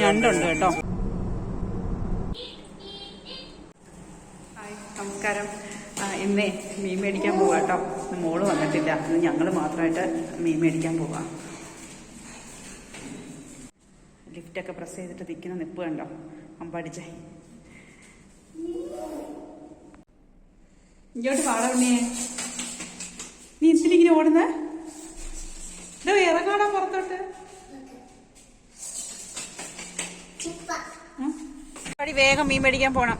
ഞണ്ടുണ്ട് കേട്ടോ. നമസ്കാരം. ഇന്നേ മീൻ മേടിക്കാൻ പോവാ കേട്ടോ. മോൾ വന്നിട്ടില്ല. ഇന്ന് ഞങ്ങൾ മാത്രമായിട്ട് മീൻ മേടിക്കാൻ പോവാ. ലിഫ്റ്റൊക്കെ പ്രസ് ചെയ്തിട്ട് നിൽക്കുന്ന നിപ്പ് കണ്ടോ? അമ്പടിച്ചേ ഇങ്ങോട്ട് പാടാ നീ എന്തിനിങ്ങനെ ഓടുന്നേ? ഇതോ ഇറങ്ങാടാ പുറത്തോട്ട്. പടി വേഗം മീൻ മേടിക്കാൻ പോണം.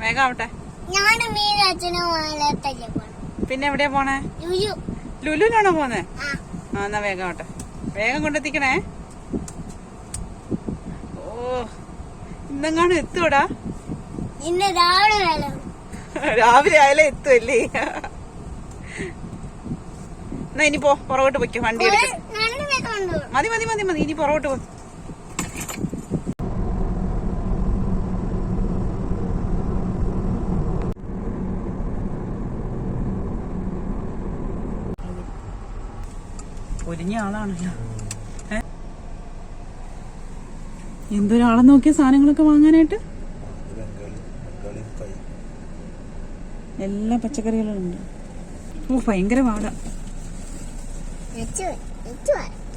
വേഗം ആവട്ടെ. മീൻ അച്ഛനും പിന്നെ എവിടെയാ പോണേ? ലുലു. ലുലുവിനാണോ പോന്നെ? ആ. എന്നാ വേഗം ആവട്ടെ. വേഗം കൊണ്ടെത്തിക്കണേ. ഓ ഇന്നെങ്ങാണ് എത്തൂടാ ഇന്ന് രാവിലെ രാവിലെ ആയാലേ എത്തുമല്ലേ എന്നാ ഇനി പോ പുറകോട്ട് പൊയ്ക്കോ വണ്ടി എടുക്ക. മതി മതി മതി മതി ഇനി പുറകോട്ട് പോ. പൊരിഞ്ഞ ആളാണല്ലോ? എന്തൊരാളെ നോക്കിയ സാധനങ്ങളൊക്കെ വാങ്ങാനായിട്ട്? എല്ലാ പച്ചക്കറികളും ഉണ്ട് ഓ ഭയങ്കര വാട.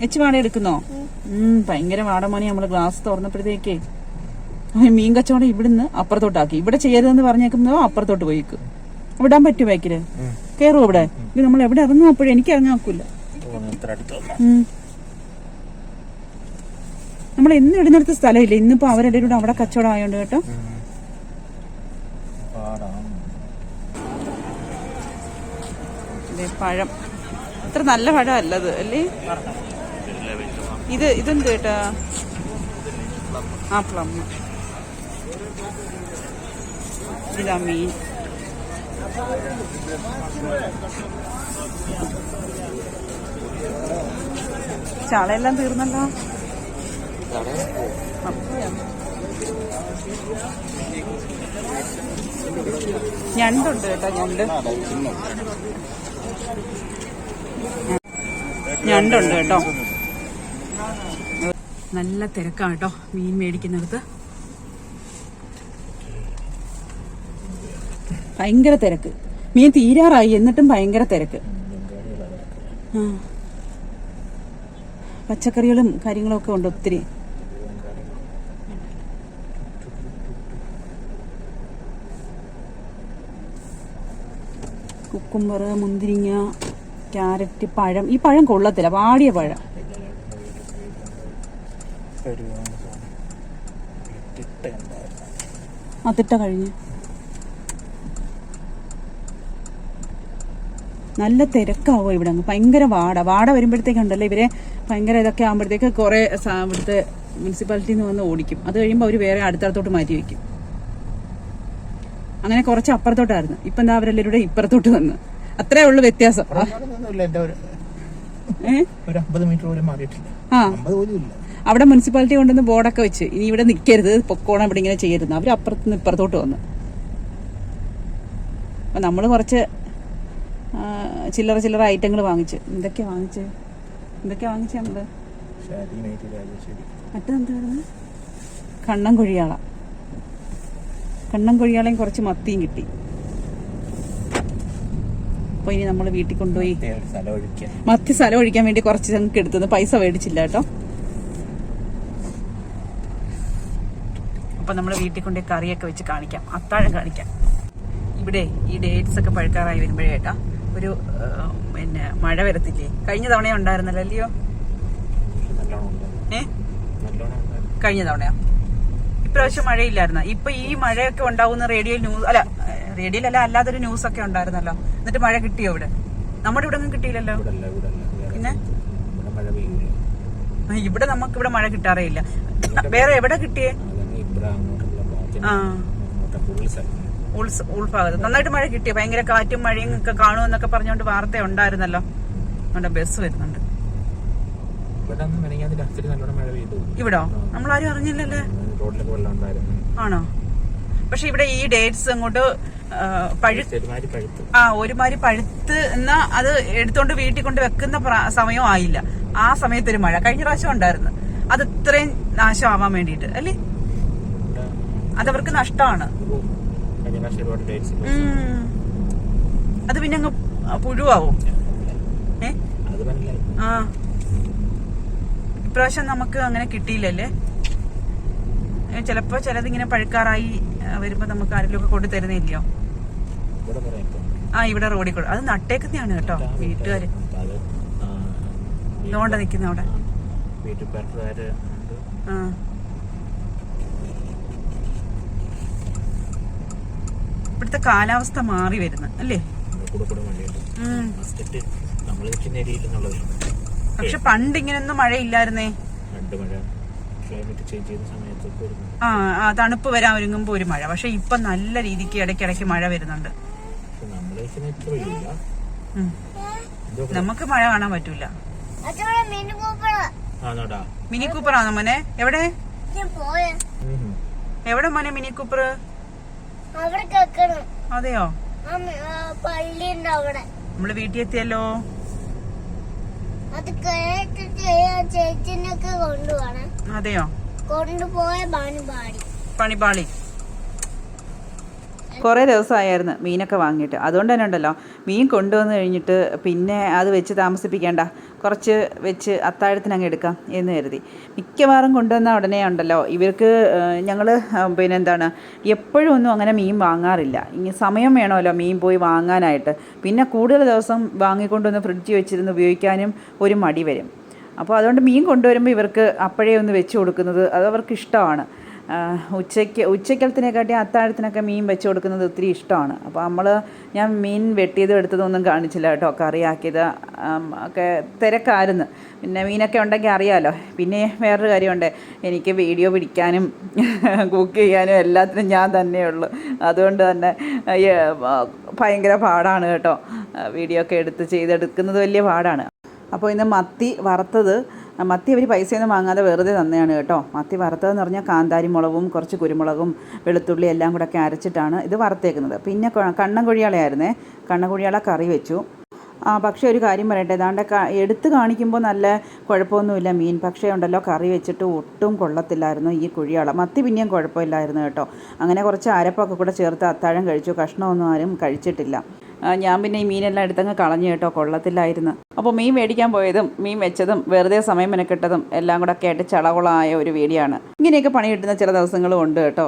എച്ച് വാട എടുക്കുന്നോ? ഉം. ഭയങ്കര മോനെ നമ്മൾ ഗ്ലാസ് തുറന്നപ്പോഴത്തേക്കേ. മീൻ കച്ചവടം ഇവിടുന്ന് അപ്പുറത്തോട്ടാക്കി. ഇവിടെ ചെയ്യരുതെന്ന് പറഞ്ഞേക്കുമ്പോ അപ്പുറത്തോട്ട് പോയിക്കും. വിടാൻ പറ്റുമോ ബൈക്കിൽ കേറുവോ ഇവിടെ നമ്മൾ എവിടെ ഇറങ്ങും അപ്പോഴും എനിക്ക് ഇറങ്ങാൻ ഒക്കില്ല നമ്മൾ ഇന്ന് ഇടുന്നിടത്ത് സ്ഥലമില്ല? ഇന്നിപ്പോ അവരുടെ കൂടെ അവിടെ കച്ചവടം ആയോണ്ട് കേട്ടോ. പഴം. അത്ര നല്ല പഴം അല്ലത് അല്ലേ? ഇത് ഇതെന്ത് കേട്ടാ? ആ പ്ലം ഇതാ മീൻ. ചാളയെല്ലാം തീർന്നല്ലോ. ഞണ്ടുണ്ട് കേട്ടോ ഞണ്ട്. ഞണ്ടുണ്ട് കേട്ടോ. നല്ല തിരക്കാണ് കേട്ടോ മീൻ മേടിക്കുന്നിടത്ത്. ഭയങ്കര തിരക്ക്. മീൻ തീരാറായി എന്നിട്ടും ഭയങ്കര തിരക്ക്. ആ. പച്ചക്കറികളും കാര്യങ്ങളും ഒക്കെ ഉണ്ട് ഒത്തിരി. കുക്കുംബർ മുന്തിരിങ്ങ ക്യാരറ്റ് പഴം. ഈ പഴം കൊള്ളത്തില്ല. വാടിയ പഴം. അതിട്ട കഴിഞ്ഞ്. നല്ല തിരക്കാവോ ഇവിടെ അങ്ങ്. ഭയങ്കര വാട. വാട വരുമ്പോഴത്തേക്കുണ്ടല്ലോ ഇവരെ ഭയങ്കര ഇതൊക്കെ ആകുമ്പോഴത്തേക്ക് കുറെ ഇവിടുത്തെ മുനിസിപ്പാലിറ്റിയിൽ നിന്ന് വന്ന് ഓടിക്കും. അത് കഴിയുമ്പോൾ അവർ വേറെ അടുത്തടുത്തോട്ട് മാറ്റി വയ്ക്കും. അങ്ങനെ കുറച്ച് അപ്പുറത്തോട്ടായിരുന്നു. ഇപ്പൊ എന്താ അവരെല്ലാവരുടെ ഇപ്പുറത്തോട്ട് വന്ന്. അത്രേ ഉള്ളു വ്യത്യാസം. അവിടെ മുനിസിപ്പാലിറ്റി കൊണ്ടുവന്ന് ബോർഡൊക്കെ വെച്ച്. ഇനി ഇവിടെ നിൽക്കരുത് പൊക്കോണം ഇവിടെ ഇങ്ങനെ ചെയ്യരുത്. അവർ അപ്പുറത്ത് നിന്ന് ഇപ്പുറത്തോട്ട് വന്ന്. അപ്പം നമ്മൾ കുറച്ച് ചില്ലറ ചില്ലറ ഐറ്റങ്ങൾ വാങ്ങിച്ചു. എന്തൊക്കെയാ വാങ്ങിച്ച്? എന്തൊക്കെയാ വാങ്ങിച്ച നമ്മൾ? മറ്റെന്തായിരുന്നു കണ്ണം കൊഴിയാള. കണ്ണം കൊഴിയാളയും കുറച്ച് മത്തിയും കിട്ടി. അപ്പൊ ഇനി നമ്മൾ വീട്ടിൽ കൊണ്ടുപോയി മത്തി സ്ഥലം ഒഴിക്കാൻ വേണ്ടി കുറച്ച് ഞങ്ങൾക്ക് എടുത്തത്. പൈസ മേടിച്ചില്ല കേട്ടോ. അപ്പൊ നമ്മൾ വീട്ടിൽ കൊണ്ടുപോയി കറിയൊക്കെ വെച്ച് കാണിക്കാം. അത്താഴം കാണിക്കാം. ഇവിടെ ഈ ഡേറ്റ്സ് ഒക്കെ പഴുക്കാറായി വരുമ്പോഴേ കേട്ടാ ഒരു പിന്നെ മഴ വരത്തില്ലേ? കഴിഞ്ഞ തവണ ഉണ്ടായിരുന്നല്ലോ അല്ലയോ? ഏ? കഴിഞ്ഞ തവണയോ? ഇപ്രാവശ്യം മഴയില്ലായിരുന്ന? ഇപ്പൊ ഈ മഴയൊക്കെ ഉണ്ടാവുന്ന റേഡിയോയിൽ ന്യൂസ് അല്ല റേഡിയോയിലല്ല അല്ലാതൊരു ന്യൂസ് ഒക്കെ ഉണ്ടായിരുന്നല്ലോ. എന്നിട്ട് മഴ കിട്ടിയോ ഇവിടെ? നമ്മുടെ ഇവിടെ ഒന്നും കിട്ടിയില്ലല്ലോ. പിന്നെ? ഇവിടെ നമുക്ക് ഇവിടെ മഴ കിട്ടാറേ ഇല്ല. വേറെ എവിടെ കിട്ടിയേ? ആ. ഉൾഭാഗത്ത്. നന്നായിട്ട് മഴ കിട്ടിയ? ഭയങ്കര കാറ്റും മഴയും ഒക്കെ കാണുമെന്നൊക്കെ പറഞ്ഞുകൊണ്ട് വാർത്ത ഉണ്ടായിരുന്നല്ലോ. നമ്മുടെ ബസ് വരുന്നുണ്ട്. ഇവിടെ? നമ്മളാരും അറിഞ്ഞില്ലല്ലേ? ആണോ? പക്ഷെ ഇവിടെ ഈ ഡേറ്റ്സ് അങ്ങോട്ട് ആ ഒരുമാതിരി പഴുത്ത് എന്നാ അത് എടുത്തോണ്ട് വീട്ടിൽ കൊണ്ട് വെക്കുന്ന സമയം ആയില്ല. ആ സമയത്ത് ഒരു മഴ. കഴിഞ്ഞ പ്രാവശ്യം ഉണ്ടായിരുന്നു. അത് ഇത്രയും നാശമാവാൻ വേണ്ടിയിട്ട്. അല്ലേ? അതവർക്ക് നഷ്ടമാണ്. ഒരുപാട് ഡേറ്റ്സ് അത് പിന്നെ അങ്ങ് പുഴുവാവും. ആ. ഇപ്രാവശ്യം നമുക്ക് അങ്ങനെ കിട്ടിയില്ലല്ലേ? ചിലപ്പോ ചിലതിങ്ങനെ പഴുക്കാറായി ആ, വരുമ്പോ നമുക്ക് ആരെങ്കിലും ഒക്കെ കൊണ്ടു തരുന്നില്ലയോ? ആ ഇവിടെ റോഡിൽ കൂടെ. അത് നട്ടേക്കുന്നതാണ് കേട്ടോ വീട്ടുകാര്. നോണ്ട ആ, നിക്കുന്ന അവിടെ. വീട്ടിൽ പേർക്കാര് ഉണ്ട് ആ ഇവിടുത്തെ കാലാവസ്ഥ മാറി വരുന്നു അല്ലേ കൂടെ കൂടെ മഴയുണ്ട് ഉം. മസ്കറ്റ് കാലാവസ്ഥ മാറി വരുന്ന അല്ലേ? പക്ഷെ പണ്ട് ഇങ്ങനൊന്നും മഴയില്ലായിരുന്നേ. ആ തണുപ്പ് വരാൻ ഒരുങ്ങുമ്പോ ഒരു മഴ. പക്ഷെ ഇപ്പൊ നല്ല രീതിക്ക് ഇടയ്ക്കിടയ്ക്ക് മഴ വരുന്നുണ്ട്. നമുക്ക് മഴ കാണാൻ പറ്റൂല. മിനി കൂപ്പറാണോ മോനെ? എവിടെ? എവിടെ മോനെ മിനി കൂപ്പർ അവിടെ കേക്കണം അതെയോ? പള്ളി പള്ളിയുണ്ട് അവിടെ. നമ്മൾ വീട്ടിൽ എത്തിയല്ലോ അത് കേട്ടിട്ട് ചേച്ചിനൊക്കെ കൊണ്ടുപോകണം. അതെയോ? കൊണ്ടുപോയ ബാണി പാടി. പണിപാളി. കുറേ ദിവസമായിരുന്നു മീനൊക്കെ വാങ്ങിയിട്ട്. അതുകൊണ്ട് തന്നെ ഉണ്ടല്ലോ മീൻ കൊണ്ടുവന്ന് കഴിഞ്ഞിട്ട് പിന്നെ അത് വെച്ച് താമസിപ്പിക്കേണ്ട കുറച്ച് വെച്ച് അത്താഴത്തിന് അങ്ങ് എടുക്കാം എന്ന് കരുതി. മിക്കവാറും കൊണ്ടുവന്ന ഉടനെ ഉണ്ടല്ലോ ഇവർക്ക് ഞങ്ങൾ പിന്നെ എന്താണ് എപ്പോഴും ഒന്നും അങ്ങനെ മീൻ വാങ്ങാറില്ല. ഇനി സമയം വേണമല്ലോ മീൻ പോയി വാങ്ങാനായിട്ട്. പിന്നെ കൂടുതൽ ദിവസം വാങ്ങിക്കൊണ്ടുവന്ന് ഫ്രിഡ്ജ് വെച്ചിരുന്ന് ഉപയോഗിക്കാനും ഒരു മടി വരും. അപ്പോൾ അതുകൊണ്ട് മീൻ കൊണ്ടുവരുമ്പോൾ ഇവർക്ക് അപ്പോഴേ ഒന്ന് വെച്ച് കൊടുക്കുന്നത് അത് അവർക്ക് ഇഷ്ടമാണ് ഉച്ചയ്ക്ക് ഉച്ചക്കലത്തിനെക്കാട്ടി അത്താഴത്തിനൊക്കെ മീൻ വെച്ച് കൊടുക്കുന്നത് ഒത്തിരി ഇഷ്ടമാണ്. അപ്പോൾ നമ്മൾ ഞാൻ മീൻ വെട്ടിയതും എടുത്തതും ഒന്നും കാണിച്ചില്ല കേട്ടോ കറിയാക്കിയത് ഒക്കെ തിരക്കായിരുന്നു. പിന്നെ മീനൊക്കെ ഉണ്ടെങ്കിൽ അറിയാമല്ലോ പിന്നെ വേറൊരു കാര്യമുണ്ട്. എനിക്ക് വീഡിയോ പിടിക്കാനും കുക്ക് ചെയ്യാനും എല്ലാത്തിനും ഞാൻ തന്നെ തന്നെയുള്ളൂ അതുകൊണ്ട് തന്നെ ഭയങ്കര പാടാണ് കേട്ടോ. വീഡിയോ ഒക്കെ എടുത്ത് ചെയ്തെടുക്കുന്നത് വലിയ പാടാണ്. അപ്പോൾ ഇന്ന് മത്തി വറുത്തത് മത്തി അവർ പൈസയൊന്നും വാങ്ങാതെ വെറുതെ തന്നെയാണ് കേട്ടോ. മത്തി വറുത്തതെന്ന് പറഞ്ഞാൽ കാന്താരി മുളകും കുറച്ച് കുരുമുളകും വെളുത്തുള്ളി എല്ലാം കൂടെ ഒക്കെ അരച്ചിട്ടാണ് ഇത് വറുത്തേക്കുന്നത്. പിന്നെ കണ്ണൻ കുഴിയാളയായിരുന്നേ കണ്ണൻ കുഴിയാള കറി വെച്ചു. ആ പക്ഷേ ഒരു കാര്യം പറയട്ടെ. ഏതാണ്ട് എടുത്ത് കാണിക്കുമ്പോൾ നല്ല കുഴപ്പമൊന്നുമില്ല മീൻ. പക്ഷേ ഉണ്ടല്ലോ കറി വെച്ചിട്ട് ഒട്ടും കൊള്ളത്തില്ലായിരുന്നു ഈ കുഴിയാള. മത്തി പിന്നെയും കുഴപ്പമില്ലായിരുന്നു കേട്ടോ. അങ്ങനെ കുറച്ച് അരപ്പൊക്കെ കൂടെ ചേർത്ത് അത്താഴം കഴിച്ചു. കഷ്ണമൊന്നും ആരും കഴിച്ചിട്ടില്ല. ഞാൻ പിന്നെ ഈ മീനെല്ലാം എടുത്തങ്ങ് കളഞ്ഞു കേട്ടോ കൊള്ളത്തില്ലായിരുന്നു. അപ്പോൾ മീൻ മേടിക്കാൻ പോയതും മീൻ വെച്ചതും വെറുതെ സമയം മെനക്കെട്ടതും എല്ലാം കൂടെ ഒക്കെ ആയിട്ട് ചളകുളമായ ഒരു വീഡിയോ ആണ്. ഇങ്ങനെയൊക്കെ പണി കിട്ടുന്ന ചില ദിവസങ്ങളും ഉണ്ട് കേട്ടോ.